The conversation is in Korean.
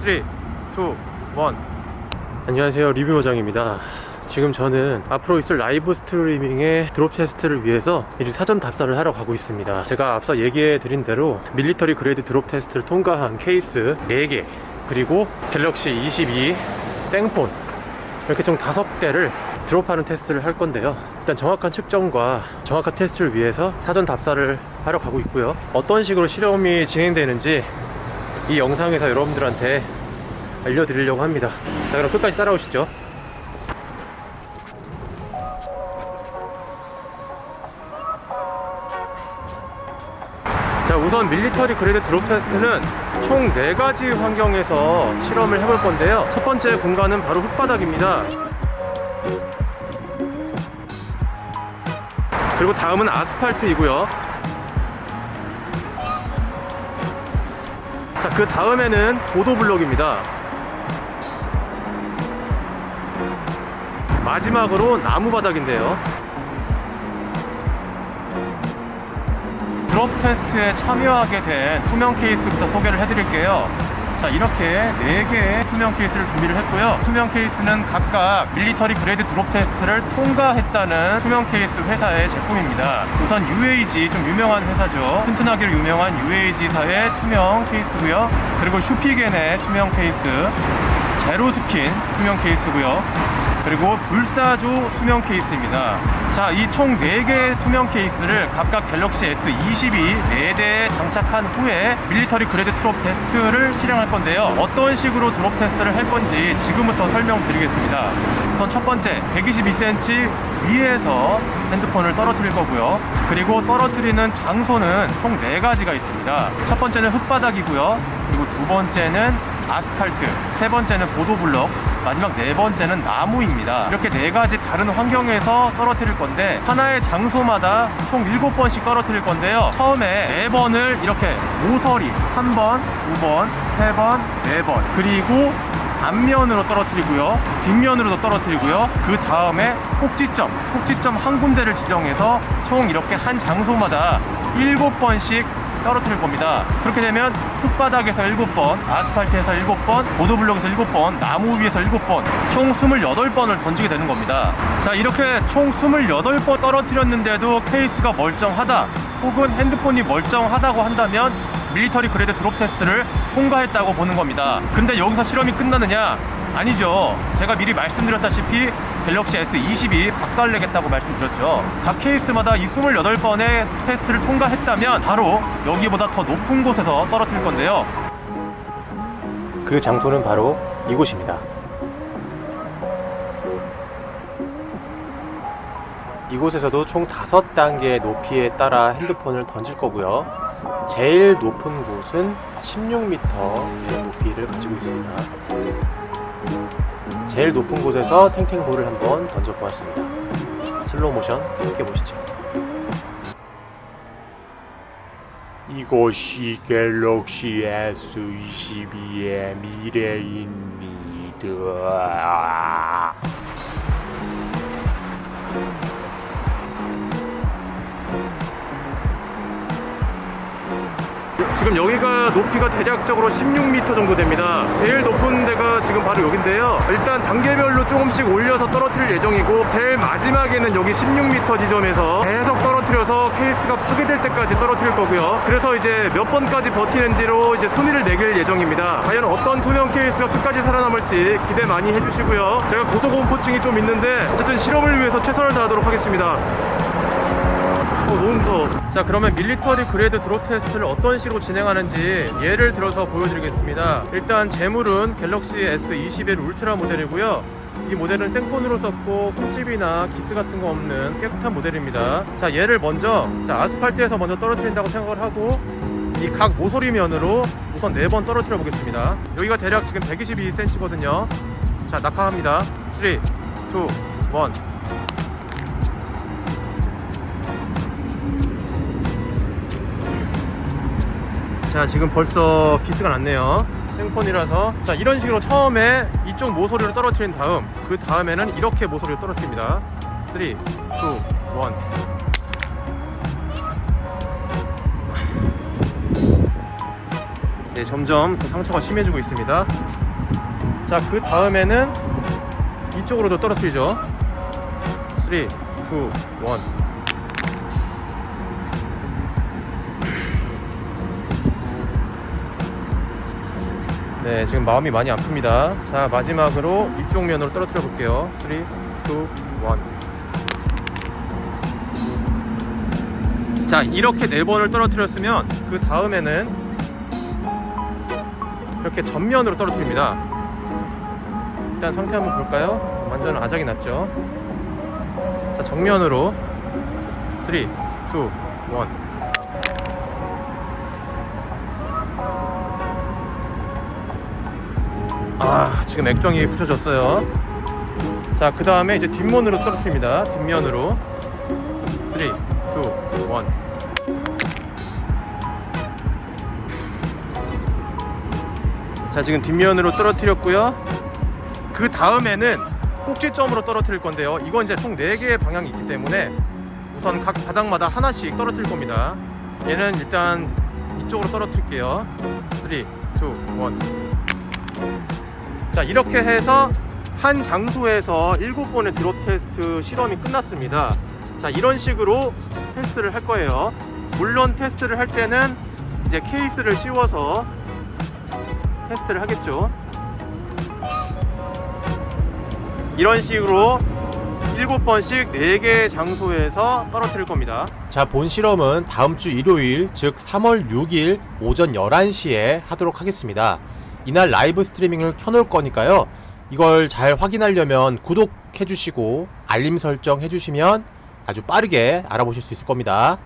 3, 2, 1 안녕하세요. 리뷰모장입니다. 지금 저는 앞으로 있을 라이브 스트리밍의 드롭 테스트를 위해서 미리 사전 답사를 하러 가고 있습니다. 제가 앞서 얘기해 드린 대로 밀리터리 그레이드 드롭 테스트를 통과한 케이스 4개 그리고 갤럭시 22 생폰 이렇게 총 5개를 드롭하는 테스트를 할 건데요. 일단 정확한 측정과 정확한 테스트를 위해서 사전 답사를 하러 가고 있고요. 어떤 식으로 실험이 진행되는지 이 영상에서 여러분들한테 알려드리려고 합니다. 자, 그럼 끝까지 따라오시죠. 자, 우선 밀리터리 그레이드 드롭 테스트는 총 4가지 환경에서 실험을 해볼 건데요. 첫 번째 공간은 바로 흙바닥입니다. 그리고 다음은 아스팔트이고요. 자, 그 다음에는 보도블록입니다. 마지막으로 나무 바닥인데요. 드롭 테스트에 참여하게 된 투명 케이스부터 소개를 해드릴게요. 자, 이렇게 4개의 투명 케이스를 준비를 했고요. 투명 케이스는 각각 밀리터리 그레이드 드롭 테스트를 통과했다는 투명 케이스 회사의 제품입니다. 우선 UAG, 좀 유명한 회사죠. 튼튼하기로 유명한 UAG사의 투명 케이스고요. 그리고 슈피겐의 투명 케이스, 제로스킨 투명 케이스고요. 그리고 불사조 투명 케이스입니다. 자, 이 총 4개의 투명 케이스를 각각 갤럭시 S22 4대에 장착한 후에 밀리터리 그레이드 드롭 테스트를 실행할 건데요. 어떤 식으로 드롭 테스트를 할 건지 지금부터 설명드리겠습니다. 우선 첫 번째, 122cm 위에서 핸드폰을 떨어뜨릴 거고요. 그리고 떨어뜨리는 장소는 총 4가지가 있습니다. 첫 번째는 흙바닥이고요. 그리고 두 번째는 아스팔트, 세 번째는 보도블럭, 마지막 네 번째는 나무입니다. 이렇게 네 가지 다른 환경에서 떨어뜨릴 건데 하나의 장소마다 총 일곱 번씩 떨어뜨릴 건데요. 처음에 네 번을 이렇게 모서리 한 번, 두 번, 세 번, 네 번. 그리고 앞면으로 떨어뜨리고요. 뒷면으로도 떨어뜨리고요. 그 다음에 꼭지점, 꼭지점 한 군데를 지정해서 총 이렇게 한 장소마다 일곱 번씩 떨어뜨릴 겁니다. 그렇게 되면 흙바닥에서 7번, 아스팔트에서 7번, 보도블록에서 7번, 나무 위에서 7번, 총 28번을 던지게 되는 겁니다. 자, 이렇게 총 28번 떨어뜨렸는데도 케이스가 멀쩡하다, 혹은 핸드폰이 멀쩡하다고 한다면 밀리터리 그레이드 드롭 테스트를 통과했다고 보는 겁니다. 근데 여기서 실험이 끝나느냐? 아니죠. 제가 미리 말씀드렸다시피 갤럭시 S22 박살내겠다고 말씀드렸죠. 각 케이스마다 이 28번의 테스트를 통과했다면 바로 여기보다 더 높은 곳에서 떨어뜨릴 건데요. 그 장소는 바로 이곳입니다. 이곳에서도 총 5단계의 높이에 따라 핸드폰을 던질 거고요. 제일 높은 곳은 16m의 높이를 가지고 있습니다. 제일 높은 곳에서 탱탱볼을 한번 던져보았습니다. 슬로우 모션 함께 보시죠. 이곳이 갤럭시 S22의 미래입니다. 지금 여기가 높이가 대략적으로 16m 정도 됩니다. 제일 높은 데가 지금 바로 여긴데요. 일단 단계별로 조금씩 올려서 떨어뜨릴 예정이고 제일 마지막에는 여기 16m 지점에서 계속 떨어뜨려서 케이스가 파괴될 때까지 떨어뜨릴 거고요. 그래서 이제 몇 번까지 버티는지로 이제 순위를 매길 예정입니다. 과연 어떤 투명 케이스가 끝까지 살아남을지 기대 많이 해주시고요. 제가 고소공포증이 좀 있는데 어쨌든 실험을 위해서 최선을 다하도록 하겠습니다. 어, 너무 무서워. 자, 그러면 밀리터리 그레이드 드롭 테스트를 어떤 식으로 진행하는지 예를 들어서 보여드리겠습니다. 일단 재물은 갤럭시 S21 울트라 모델이고요. 이 모델은 생폰으로 썼고 흠집이나 기스 같은 거 없는 깨끗한 모델입니다. 자, 얘를 먼저 자, 아스팔트에서 먼저 떨어뜨린다고 생각을 하고 이 각 모서리 면으로 우선 4번 떨어뜨려 보겠습니다. 여기가 대략 지금 122cm거든요. 자, 낙하합니다. 3, 2, 1. 자 지금 벌써 기스가 났네요 생폰이라서 자 이런 식으로 처음에 이쪽 모서리를 떨어뜨린 다음 그 다음에는 이렇게 모서리를 떨어뜨립니다 3 2 1 4 네, 점점 더 상처가 심해지고 있습니다. 자, 그 다음에는 이쪽으로도 떨어뜨리죠. 3, 2, 1. 네, 지금 마음이 많이 아픕니다. 자, 마지막으로 이쪽 면으로 떨어뜨려 볼게요. 3, 2, 1. 자, 이렇게 네 번을 떨어뜨렸으면 그 다음에는 이렇게 전면으로 떨어뜨립니다. 일단 상태 한번 볼까요? 완전 아작이 났죠. 자, 정면으로 3, 2, 1. 아, 지금 액정이 부셔졌어요. 자, 그 다음에 이제 뒷면으로 떨어뜨립니다. 뒷면으로 3, 2, 1. 자, 지금 뒷면으로 떨어뜨렸고요. 그 다음에는 꼭지점으로 떨어뜨릴 건데요. 이건 이제 총 4개의 방향이 있기 때문에 우선 각 바닥마다 하나씩 떨어뜨릴 겁니다. 얘는 일단 이쪽으로 떨어뜨릴게요. 3, 2, 1. 자, 이렇게 해서 한 장소에서 7번의 드롭 테스트 실험이 끝났습니다. 자, 이런 식으로 테스트를 할 거예요. 물론 테스트를 할 때는 이제 케이스를 씌워서 테스트를 하겠죠. 이런 식으로 7번씩 4개의 장소에서 떨어뜨릴 겁니다. 자, 본 실험은 다음 주 일요일, 즉 3월 6일 오전 11시에 하도록 하겠습니다. 이날 라이브 스트리밍을 켜놓을 거니까요. 이걸 잘 확인하려면 구독해주시고 알림 설정 해주시면 아주 빠르게 알아보실 수 있을 겁니다.